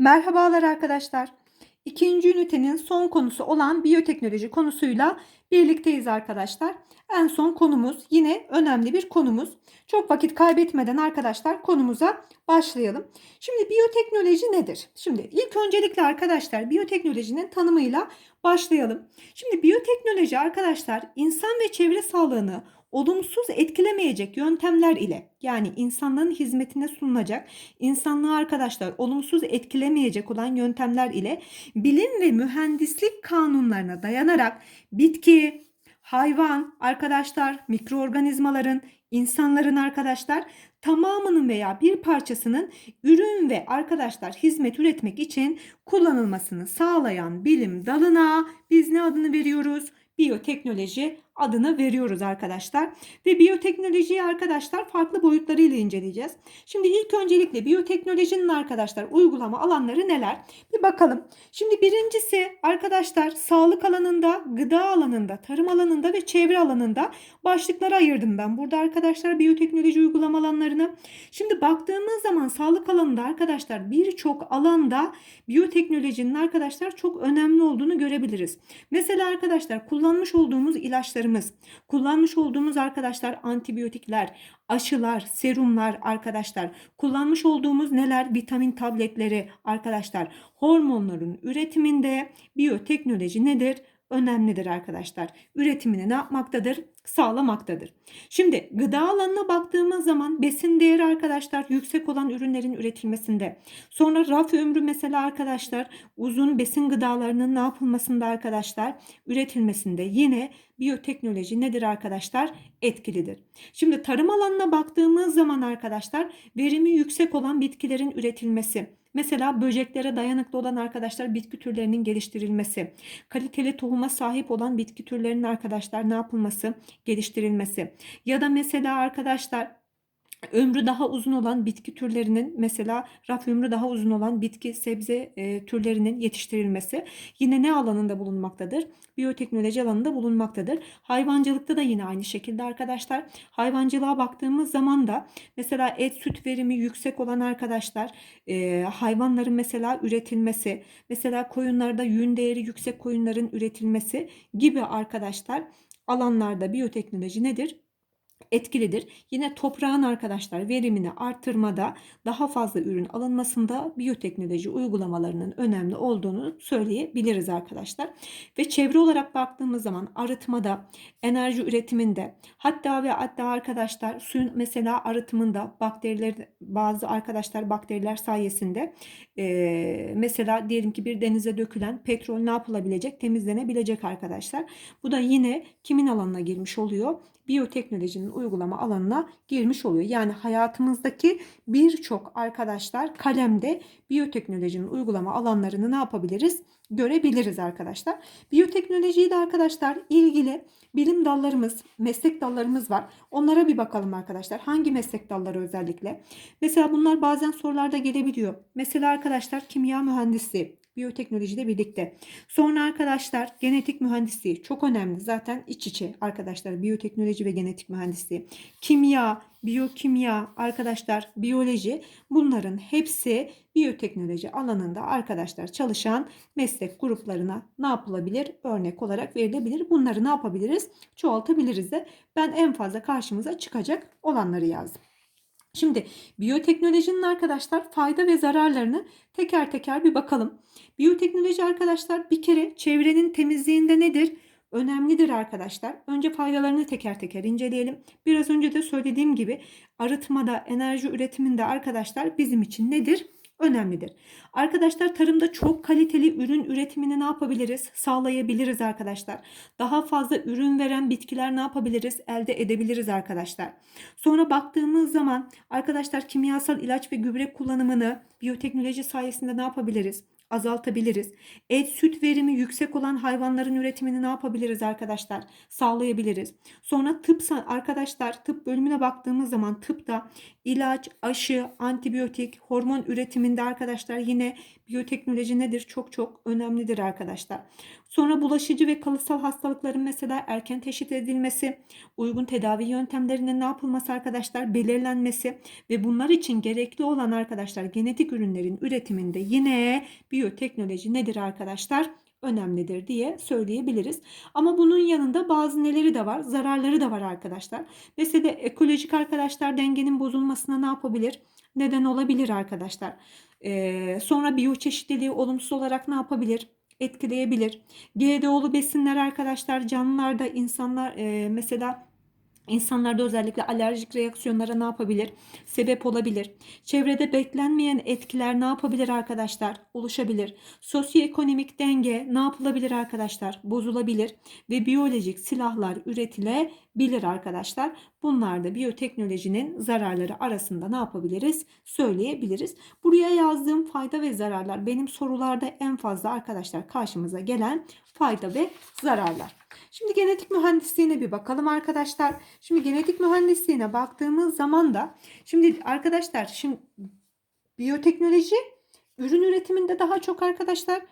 Merhabalar arkadaşlar. İkinci ünitenin son konusu olan biyoteknoloji konusuyla birlikteyiz arkadaşlar. En son konumuz yine önemli bir konumuz. Çok vakit kaybetmeden arkadaşlar konumuza başlayalım. Şimdi biyoteknoloji nedir? Şimdi ilk öncelikle arkadaşlar biyoteknolojinin tanımıyla başlayalım. Şimdi biyoteknoloji arkadaşlar insan ve çevre sağlığını olumsuz etkilemeyecek yöntemler ile yani insanlığın hizmetine sunulacak, insanlığı arkadaşlar olumsuz etkilemeyecek olan yöntemler ile bilim ve mühendislik kanunlarına dayanarak bitki, hayvan, arkadaşlar, mikroorganizmaların, insanların arkadaşlar tamamının veya bir parçasının ürün ve arkadaşlar hizmet üretmek için kullanılmasını sağlayan bilim dalına biz ne adını veriyoruz? Biyoteknoloji adını veriyoruz arkadaşlar. Ve biyoteknolojiyi arkadaşlar farklı boyutlarıyla inceleyeceğiz. Şimdi ilk öncelikle biyoteknolojinin arkadaşlar uygulama alanları neler? Bir bakalım. Şimdi birincisi arkadaşlar sağlık alanında, gıda alanında, tarım alanında ve çevre alanında başlıklara ayırdım ben. Burada arkadaşlar biyoteknoloji uygulama alanlarını. Şimdi baktığımız zaman sağlık alanında arkadaşlar birçok alanda biyoteknolojinin arkadaşlar çok önemli olduğunu görebiliriz. Mesela arkadaşlar kullanmış olduğumuz ilaçların ilaçlarımız, kullanmış olduğumuz arkadaşlar antibiyotikler, aşılar, serumlar arkadaşlar, kullanmış olduğumuz neler? Vitamin tabletleri arkadaşlar, hormonların üretiminde biyoteknoloji nedir? Önemlidir arkadaşlar. Üretimini ne yapmaktadır? Sağlamaktadır. Şimdi gıda alanına baktığımız zaman besin değeri arkadaşlar yüksek olan ürünlerin üretilmesinde. Sonra raf ömrü mesela arkadaşlar uzun besin gıdalarının ne yapılmasında arkadaşlar? Üretilmesinde yine biyoteknoloji nedir arkadaşlar? Etkilidir. Şimdi tarım alanına baktığımız zaman arkadaşlar verimi yüksek olan bitkilerin üretilmesi. Mesela böceklere dayanıklı olan arkadaşlar bitki türlerinin geliştirilmesi, kaliteli tohuma sahip olan bitki türlerinin arkadaşlar ne yapılması, geliştirilmesi. Ya da mesela arkadaşlar ömrü daha uzun olan bitki türlerinin mesela raf ömrü daha uzun olan bitki sebze e, türlerinin yetiştirilmesi yine ne alanında bulunmaktadır? Biyoteknoloji alanında bulunmaktadır. Hayvancılıkta da yine aynı şekilde arkadaşlar. Hayvancılığa baktığımız zaman da mesela et süt verimi yüksek olan arkadaşlar e, hayvanların mesela üretilmesi mesela koyunlarda yün değeri yüksek koyunların üretilmesi gibi arkadaşlar alanlarda biyoteknoloji nedir? Etkilidir. Yine toprağın arkadaşlar verimini arttırmada daha fazla ürün alınmasında biyoteknoloji uygulamalarının önemli olduğunu söyleyebiliriz arkadaşlar. Ve çevre olarak baktığımız zaman arıtmada, enerji üretiminde hatta ve hatta arkadaşlar suyun mesela arıtımında bakteriler bazı arkadaşlar bakteriler sayesinde e, mesela diyelim ki bir denize dökülen petrol ne yapılabilecek? Temizlenebilecek arkadaşlar. Bu da yine kimin alanına girmiş oluyor? Biyoteknolojinin uygulama alanına girmiş oluyor. Yani hayatımızdaki birçok arkadaşlar kalemde biyoteknolojinin uygulama alanlarını ne yapabiliriz? Görebiliriz arkadaşlar. Biyoteknolojiyi de arkadaşlar ilgili bilim dallarımız, meslek dallarımız var. Onlara bir bakalım arkadaşlar. Hangi meslek dalları özellikle? Mesela bunlar bazen sorularda gelebiliyor. Mesela arkadaşlar kimya mühendisliği, biyoteknolojide birlikte. Sonra arkadaşlar genetik mühendisliği çok önemli. Zaten iç içe arkadaşlar biyoteknoloji ve genetik mühendisliği. Kimya, biyokimya arkadaşlar biyoloji bunların hepsi biyoteknoloji alanında arkadaşlar çalışan meslek gruplarına ne yapılabilir? Örnek olarak verilebilir. Bunları ne yapabiliriz? Çoğaltabiliriz de. Ben en fazla karşımıza çıkacak olanları yazdım. Şimdi biyoteknolojinin arkadaşlar fayda ve zararlarını teker teker bir bakalım. Biyoteknoloji arkadaşlar bir kere çevrenin temizliğinde nedir? Önemlidir arkadaşlar. Önce faydalarını teker teker inceleyelim. Biraz önce de söylediğim gibi arıtmada, enerji üretiminde arkadaşlar bizim için nedir? Önemlidir. Arkadaşlar tarımda çok kaliteli ürün üretimini ne yapabiliriz? Sağlayabiliriz arkadaşlar. Daha fazla ürün veren bitkiler ne yapabiliriz? Elde edebiliriz arkadaşlar. Sonra baktığımız zaman arkadaşlar kimyasal ilaç ve gübre kullanımını biyoteknoloji sayesinde ne yapabiliriz? azaltabiliriz. Et süt verimi yüksek olan hayvanların üretimini ne yapabiliriz arkadaşlar? Sağlayabiliriz. Sonra tıp arkadaşlar tıp bölümüne baktığımız zaman tıpta ilaç, aşı, antibiyotik, hormon üretiminde arkadaşlar yine biyoteknoloji nedir? Çok çok önemlidir arkadaşlar. Sonra bulaşıcı ve kalıtsal hastalıkların mesela erken teşhis edilmesi, uygun tedavi yöntemlerinin ne yapılması arkadaşlar belirlenmesi ve bunlar için gerekli olan arkadaşlar genetik ürünlerin üretiminde yine biyoteknoloji nedir arkadaşlar? Önemlidir diye söyleyebiliriz. Ama bunun yanında bazı neleri de var? Zararları da var arkadaşlar. Mesela ekolojik arkadaşlar dengenin bozulmasına ne yapabilir? Neden olabilir arkadaşlar. Ee, sonra biyoçeşitliliği olumsuz olarak ne yapabilir? Etkileyebilir. GDO'lu besinler arkadaşlar canlılarda insanlar e, mesela İnsanlarda özellikle alerjik reaksiyonlara ne yapabilir? Sebep olabilir. Çevrede beklenmeyen etkiler ne yapabilir arkadaşlar? Oluşabilir. Sosyoekonomik denge ne yapılabilir arkadaşlar? Bozulabilir ve biyolojik silahlar üretilebilir arkadaşlar. Bunlar da biyoteknolojinin zararları arasında ne yapabiliriz? Söyleyebiliriz. Buraya yazdığım fayda ve zararlar benim sorularda en fazla arkadaşlar karşımıza gelen fayda ve zararlar. Şimdi genetik mühendisliğine bir bakalım arkadaşlar. Şimdi genetik mühendisliğine baktığımız zaman da şimdi arkadaşlar şimdi biyoteknoloji ürün üretiminde daha çok arkadaşlar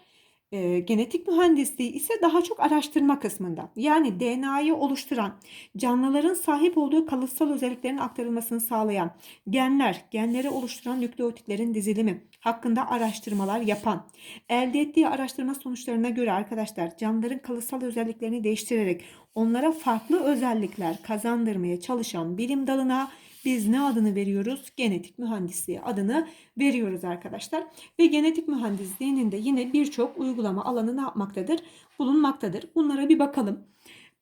e, genetik mühendisliği ise daha çok araştırma kısmında. Yani DNA'yı oluşturan, canlıların sahip olduğu kalıtsal özelliklerin aktarılmasını sağlayan, genler, genleri oluşturan nükleotitlerin dizilimi hakkında araştırmalar yapan, elde ettiği araştırma sonuçlarına göre arkadaşlar canlıların kalıtsal özelliklerini değiştirerek onlara farklı özellikler kazandırmaya çalışan bilim dalına biz ne adını veriyoruz? Genetik mühendisliği adını veriyoruz arkadaşlar. Ve genetik mühendisliğinin de yine birçok uygulama alanı ne yapmaktadır? Bulunmaktadır. Bunlara bir bakalım.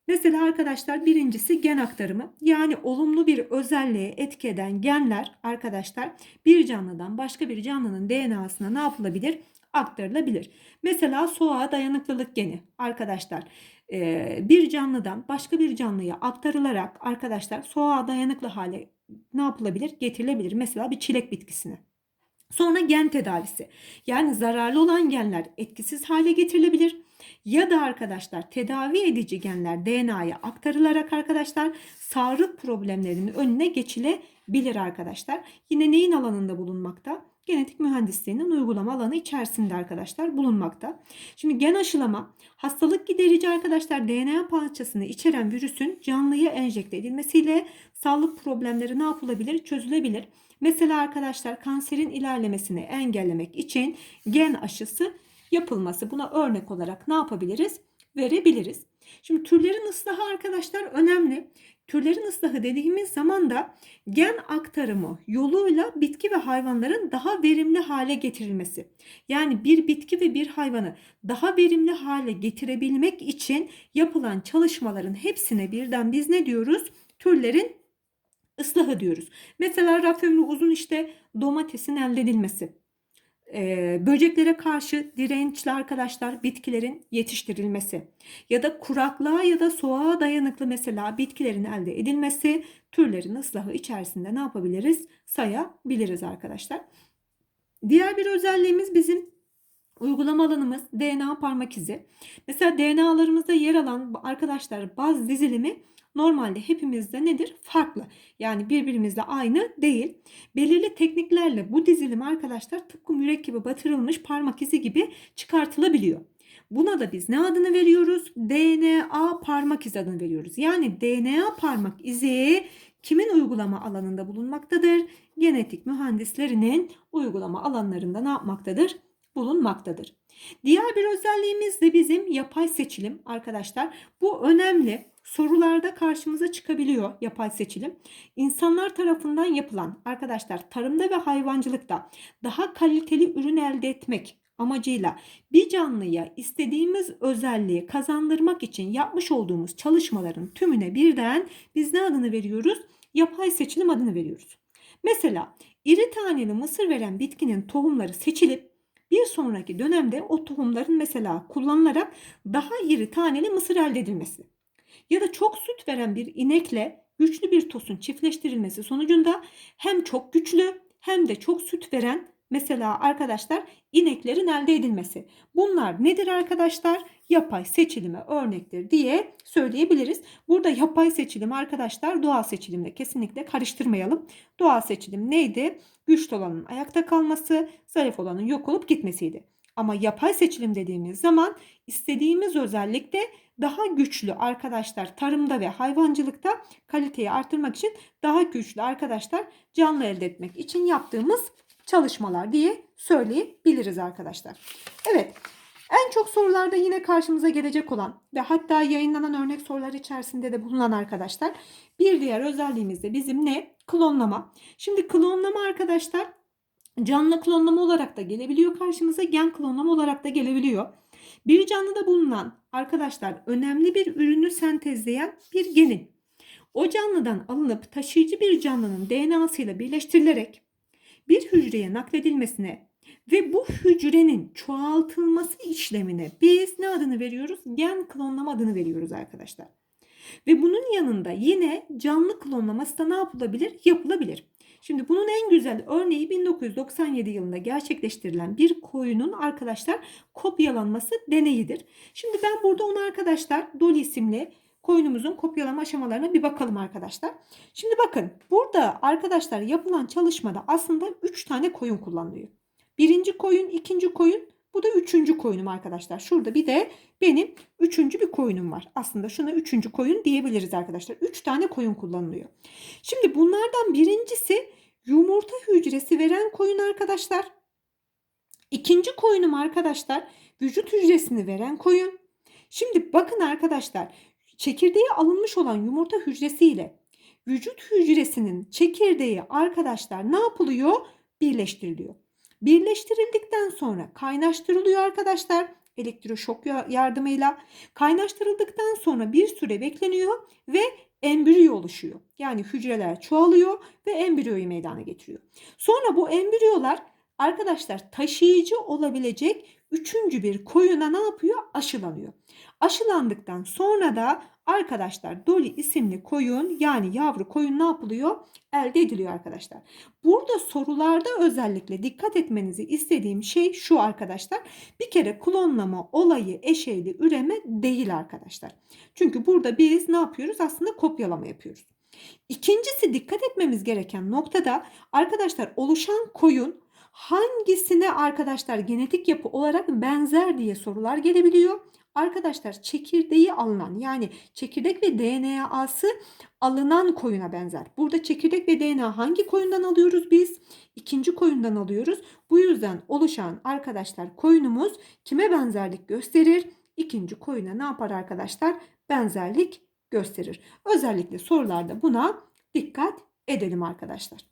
Mesela arkadaşlar birincisi gen aktarımı. Yani olumlu bir özelliğe etki eden genler arkadaşlar bir canlıdan başka bir canlının DNA'sına ne yapılabilir? Aktarılabilir. Mesela soğuğa dayanıklılık geni arkadaşlar bir canlıdan başka bir canlıya aktarılarak arkadaşlar soğuğa dayanıklı hale ne yapılabilir? Getirilebilir. Mesela bir çilek bitkisine. Sonra gen tedavisi. Yani zararlı olan genler etkisiz hale getirilebilir. Ya da arkadaşlar tedavi edici genler DNA'ya aktarılarak arkadaşlar sağlık problemlerinin önüne geçilebilir arkadaşlar. Yine neyin alanında bulunmakta? Genetik mühendisliğinin uygulama alanı içerisinde arkadaşlar bulunmakta. Şimdi gen aşılama hastalık giderici arkadaşlar DNA parçasını içeren virüsün canlıya enjekte edilmesiyle sağlık problemleri ne yapılabilir? Çözülebilir. Mesela arkadaşlar kanserin ilerlemesini engellemek için gen aşısı yapılması. Buna örnek olarak ne yapabiliriz? Verebiliriz. Şimdi türlerin ıslahı arkadaşlar önemli. Türlerin ıslahı dediğimiz zaman da gen aktarımı yoluyla bitki ve hayvanların daha verimli hale getirilmesi. Yani bir bitki ve bir hayvanı daha verimli hale getirebilmek için yapılan çalışmaların hepsine birden biz ne diyoruz? Türlerin ıslahı diyoruz. Mesela raf ömrü uzun işte domatesin elde edilmesi e, böceklere karşı dirençli arkadaşlar bitkilerin yetiştirilmesi ya da kuraklığa ya da soğuğa dayanıklı mesela bitkilerin elde edilmesi türlerin ıslahı içerisinde ne yapabiliriz sayabiliriz arkadaşlar. Diğer bir özelliğimiz bizim uygulama alanımız DNA parmak izi. Mesela DNA'larımızda yer alan arkadaşlar baz dizilimi normalde hepimizde nedir? Farklı. Yani birbirimizle aynı değil. Belirli tekniklerle bu dizilim arkadaşlar tıpkı mürekkebi batırılmış parmak izi gibi çıkartılabiliyor. Buna da biz ne adını veriyoruz? DNA parmak izi adını veriyoruz. Yani DNA parmak izi kimin uygulama alanında bulunmaktadır? Genetik mühendislerinin uygulama alanlarında ne yapmaktadır? Bulunmaktadır. Diğer bir özelliğimiz de bizim yapay seçilim arkadaşlar. Bu önemli sorularda karşımıza çıkabiliyor yapay seçilim. İnsanlar tarafından yapılan arkadaşlar tarımda ve hayvancılıkta daha kaliteli ürün elde etmek amacıyla bir canlıya istediğimiz özelliği kazandırmak için yapmış olduğumuz çalışmaların tümüne birden biz ne adını veriyoruz? Yapay seçilim adını veriyoruz. Mesela iri taneli mısır veren bitkinin tohumları seçilip bir sonraki dönemde o tohumların mesela kullanılarak daha iri taneli mısır elde edilmesi ya da çok süt veren bir inekle güçlü bir tosun çiftleştirilmesi sonucunda hem çok güçlü hem de çok süt veren Mesela arkadaşlar ineklerin elde edilmesi. Bunlar nedir arkadaşlar? Yapay seçilime örnektir diye söyleyebiliriz. Burada yapay seçilim arkadaşlar doğal seçilimle kesinlikle karıştırmayalım. Doğal seçilim neydi? Güçlü olanın ayakta kalması, zayıf olanın yok olup gitmesiydi. Ama yapay seçilim dediğimiz zaman istediğimiz özellikle daha güçlü arkadaşlar tarımda ve hayvancılıkta kaliteyi artırmak için daha güçlü arkadaşlar canlı elde etmek için yaptığımız çalışmalar diye söyleyebiliriz arkadaşlar. Evet en çok sorularda yine karşımıza gelecek olan ve hatta yayınlanan örnek sorular içerisinde de bulunan arkadaşlar bir diğer özelliğimiz de bizim ne? Klonlama. Şimdi klonlama arkadaşlar canlı klonlama olarak da gelebiliyor karşımıza gen klonlama olarak da gelebiliyor. Bir canlıda bulunan arkadaşlar önemli bir ürünü sentezleyen bir genin o canlıdan alınıp taşıyıcı bir canlının DNA'sıyla birleştirilerek bir hücreye nakledilmesine ve bu hücrenin çoğaltılması işlemine biz ne adını veriyoruz? Gen klonlama adını veriyoruz arkadaşlar. Ve bunun yanında yine canlı klonlaması da ne yapılabilir? Yapılabilir. Şimdi bunun en güzel örneği 1997 yılında gerçekleştirilen bir koyunun arkadaşlar kopyalanması deneyidir. Şimdi ben burada onu arkadaşlar Dolly isimli koyunumuzun kopyalama aşamalarına bir bakalım arkadaşlar. Şimdi bakın burada arkadaşlar yapılan çalışmada aslında 3 tane koyun kullanılıyor. Birinci koyun, ikinci koyun, bu da üçüncü koyunum arkadaşlar. Şurada bir de benim üçüncü bir koyunum var. Aslında şuna üçüncü koyun diyebiliriz arkadaşlar. Üç tane koyun kullanılıyor. Şimdi bunlardan birincisi yumurta hücresi veren koyun arkadaşlar. İkinci koyunum arkadaşlar vücut hücresini veren koyun. Şimdi bakın arkadaşlar çekirdeği alınmış olan yumurta hücresiyle vücut hücresinin çekirdeği arkadaşlar ne yapılıyor? Birleştiriliyor. Birleştirildikten sonra kaynaştırılıyor arkadaşlar elektroşok yardımıyla. Kaynaştırıldıktan sonra bir süre bekleniyor ve embriyo oluşuyor. Yani hücreler çoğalıyor ve embriyoyu meydana getiriyor. Sonra bu embriyolar arkadaşlar taşıyıcı olabilecek üçüncü bir koyuna ne yapıyor? Aşılanıyor. Aşılandıktan sonra da arkadaşlar Dolly isimli koyun yani yavru koyun ne yapılıyor? Elde ediliyor arkadaşlar. Burada sorularda özellikle dikkat etmenizi istediğim şey şu arkadaşlar. Bir kere klonlama olayı eşeyli üreme değil arkadaşlar. Çünkü burada biz ne yapıyoruz? Aslında kopyalama yapıyoruz. İkincisi dikkat etmemiz gereken noktada arkadaşlar oluşan koyun hangisine arkadaşlar genetik yapı olarak benzer diye sorular gelebiliyor. Arkadaşlar çekirdeği alınan yani çekirdek ve DNA'sı alınan koyuna benzer. Burada çekirdek ve DNA hangi koyundan alıyoruz biz? İkinci koyundan alıyoruz. Bu yüzden oluşan arkadaşlar koyunumuz kime benzerlik gösterir? İkinci koyuna ne yapar arkadaşlar? Benzerlik gösterir. Özellikle sorularda buna dikkat edelim arkadaşlar.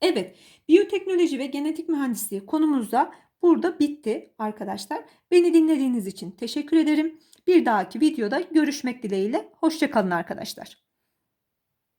Evet, biyoteknoloji ve genetik mühendisliği konumuzda burada bitti arkadaşlar. Beni dinlediğiniz için teşekkür ederim. Bir dahaki videoda görüşmek dileğiyle. Hoşçakalın arkadaşlar.